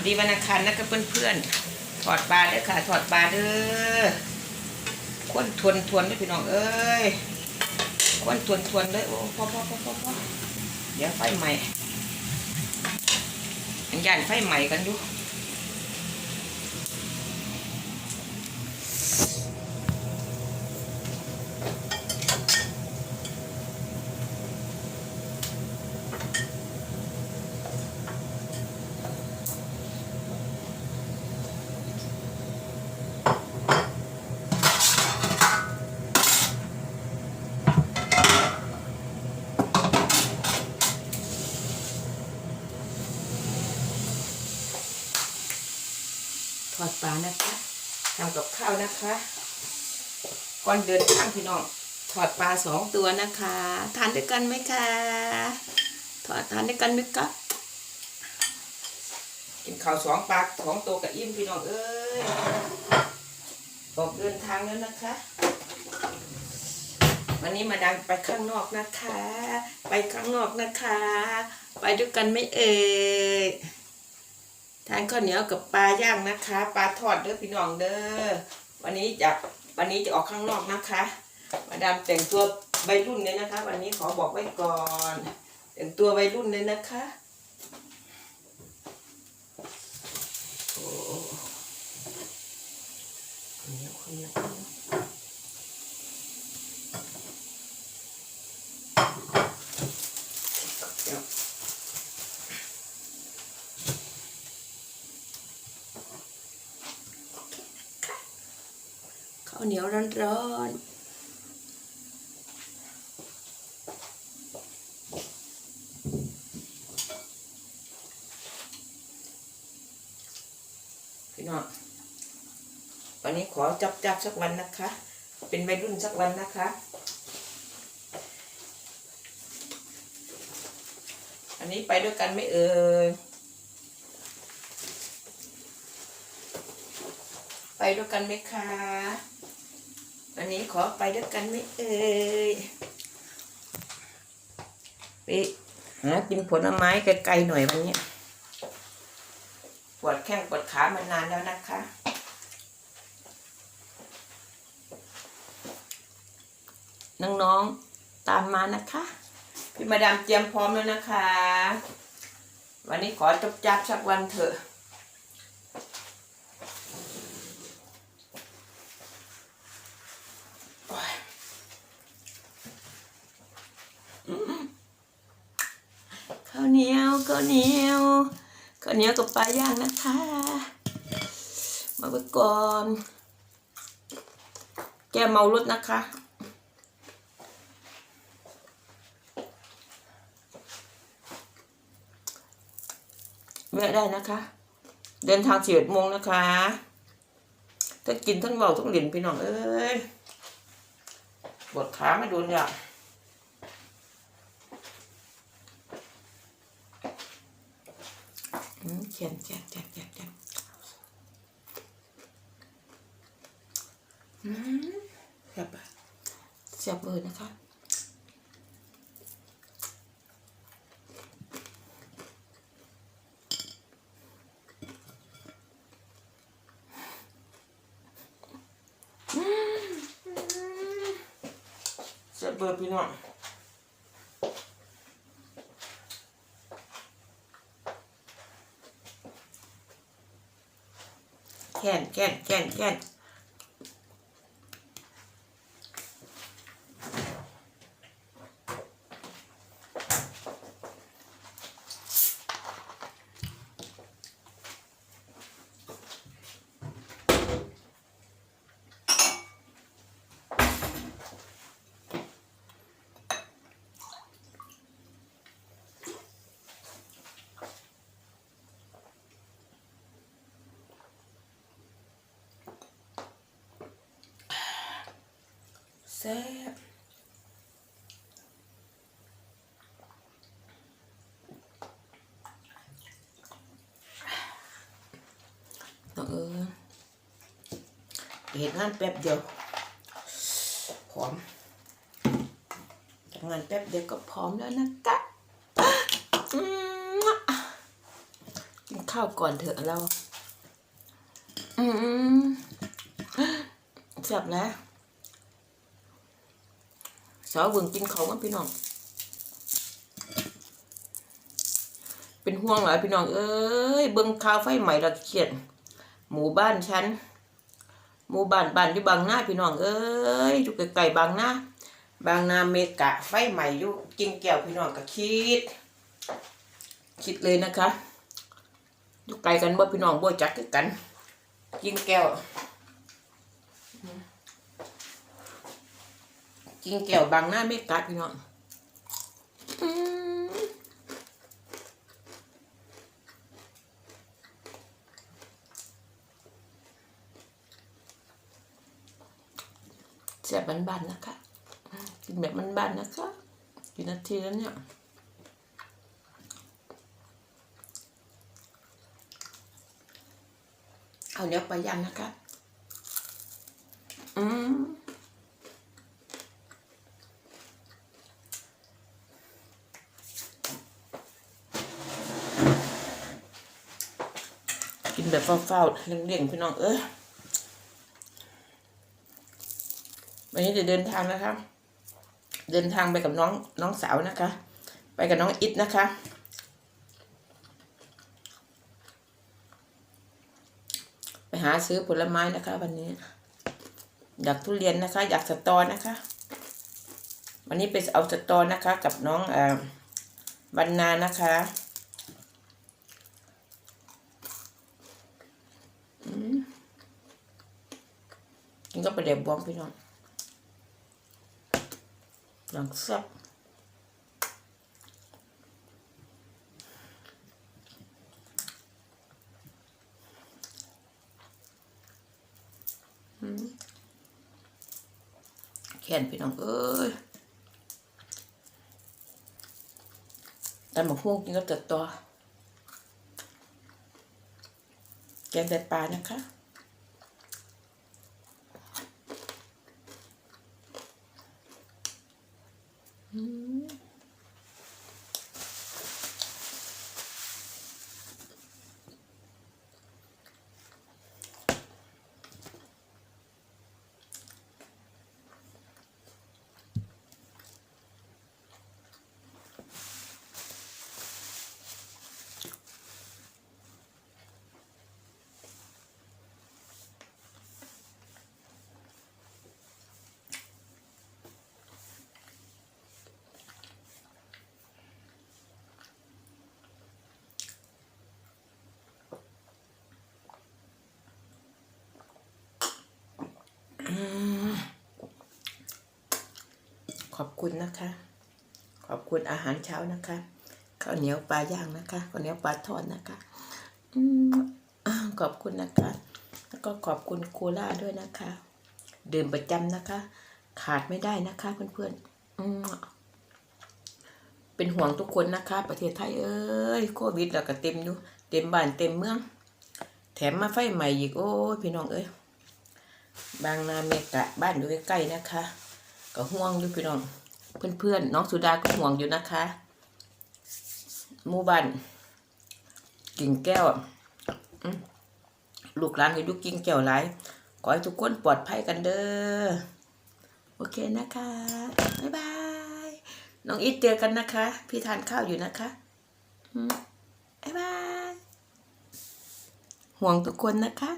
วัสดีวันอังคารนะคะเพื่อนๆถอดปลาเด้อค่ะถอดปลาเด้อข้นทวนทวนด้วยพี่น้องเอ้ยข้นทวนทวนเลยโอ้พอพอพอพอพอเดี๋ยวไฟใหม่อันยันไฟใหม่กันอยู่ นะคะทำกับข้าวนะคะ ก่อนเดินทางพี่น้องถอดปลาสองตัวนะคะ ทานด้วยกันไหมคะถอดทานด้วยกันไหมคะกินข้าวสองปลาสองตัวกับอิ่มพี่น้องเอ้ยออกเดินทางแล้วนะคะ วันนี้มาดังไปข้างนอกนะคะ ไปข้างนอกนะคะ ไปด้วยกันไหม่เอ่ย ทานข้าวเหนียวกับปลาย่างนะคะ ปลาทอดเด้อพี่น้องเด้อวันนี้จะวันนี้จะออกข้างนอกนะคะ มาดามแต่งตัวใบรุ่นเลยนะคะ วันนี้ขอบอกไว้ก่อน แต่งตัวใบรุ่นเลยนะคะโอ้ข้าวเหนียวข้าวเหนียว ข้าวเหนียวร้อนๆพี่น้องวันนี้ขอจับจับๆสักวันนะคะ เป็นวัยรุ่นสักวันนะคะ อันนี้ไปด้วยกันไหม่เอ่ย ไปด้วยกันไหมคะ อันนี้ขอไปด้วยกันไหมเอ่ยไปหากินผลไม้ไกลๆหน่อยวันนี้ปวดแข้งปวดขามานานแล้วนะคะ น้องๆตามมานะคะ พี่มาดามเตรียมพร้อมแล้วนะคะ วันนี้ขอจบจับสักวันเถอะ ข้าวเหนียวข้าวเหนียวข้าวเหนียวกับปลาย่างนะคะ มาไว้ก่อน แกเมารถนะคะแวะได้นะคะ เดินทางสิบเอ็ดโมงนะคะถ้ากินทั้งเบาทั้งหลินพี่น้องเอ้ยปวดขาไม่โดนเนี่ยอืม เขียนแจกแจกแจกแจกแซ่บแซ่บเบอร์นะคะแซ่บเบอร์พี่น้อง แค่นแแซ่บน้องเออเห็นงานแป๊บเดียวพร้อมทำงานแป๊บเดียวก็พร้อมแล้วนะกะกินข้าวก่อนเถอะเราอืมแซ่บแล้ว สาวเบิ่งกินเขากันพี่น้อง เป็นห่วงหลายพี่น้อง เอ้ยเบิ่งข่าวไฟใหม่ละเครียดหมู่บ้านฉันหมู่บ้านบ้านอยู่บางนาพี่น้องเอ้ยอยู่ไกลๆบางนาบางนาเมกะไฟใหม่อยู่กินแก้วพี่น้องก็คิด คิดเลยนะคะอยู่ไกลกันบ่พี่น้องบ่จักกันกินแก้ว กินแก้วบางหน้าเมกะพี่น้องอืมแซ่บบ้านๆนะคะ กินแบบบ้านๆนะคะกี่นาทีแล้วเนี่ยเอาเนื้อไปย่างนะคะ อืม กินแบบเฝ้าๆเลี่ยงๆพี่น้องเอ้ยวันนี้จะเดินทางนะคะ เดินทางไปกับน้องน้องสาวนะคะ ไปกับน้องอิดนะคะ ไปหาซื้อผลไม้นะคะ วันนี้ อยากทุเรียนนะคะ อยากสตอนะคะ วันนี้ไปเอาสตอนะคะ กับน้องอ่อวันนานะคะอืมกิ นก็ไปเด็บบอมพี่น้องหลังแซ่บแขนพี่น้องเอ้ยแต่หมกฮวงกินก็ตัดตัวแกงแต่ปลานะคะ ข อบคุณนะคะ ขอบคุณอาหารเช้านะคะข้าวเหนียวปลาย่างนะคะข้าวเหนียวปลาทอดนะคะอืมขอบคุณนะคะ แล้วก็ขอบคุณโคล่าด้วยนะคะ ดื่มประจำนะคะ ขาดไม่ได้นะคะเพื่อนๆอืมเป็นห่วงทุกคนนะคะ ประเทศไทยเอ้ยโควิดแล้วก็เต็มอยู่เต็มบ้านเต็มเมือง แถมมาไฟใหม่อีกโอ้ยพี่น้องเอ้ยบางนาเมกะบ้านอยู่ใกล้ๆนะคะ ก็ห่วงอยู่พี่น้อง เพื่อนๆน้องสุดาก็ห่วงอยู่นะคะหมู่บ้านกิ่งแก้วอืมลูกหลานก็อยู่กิ่งแก้วหลายขอให้ทุกคนปลอดภัยกันเด้อโอเคนะคะบ๊ายบายน้องอีทเจอกันนะคะ พี่ทานข้าวอยู่นะคะอืมบ๊ายบายห่วงทุกคนนะคะ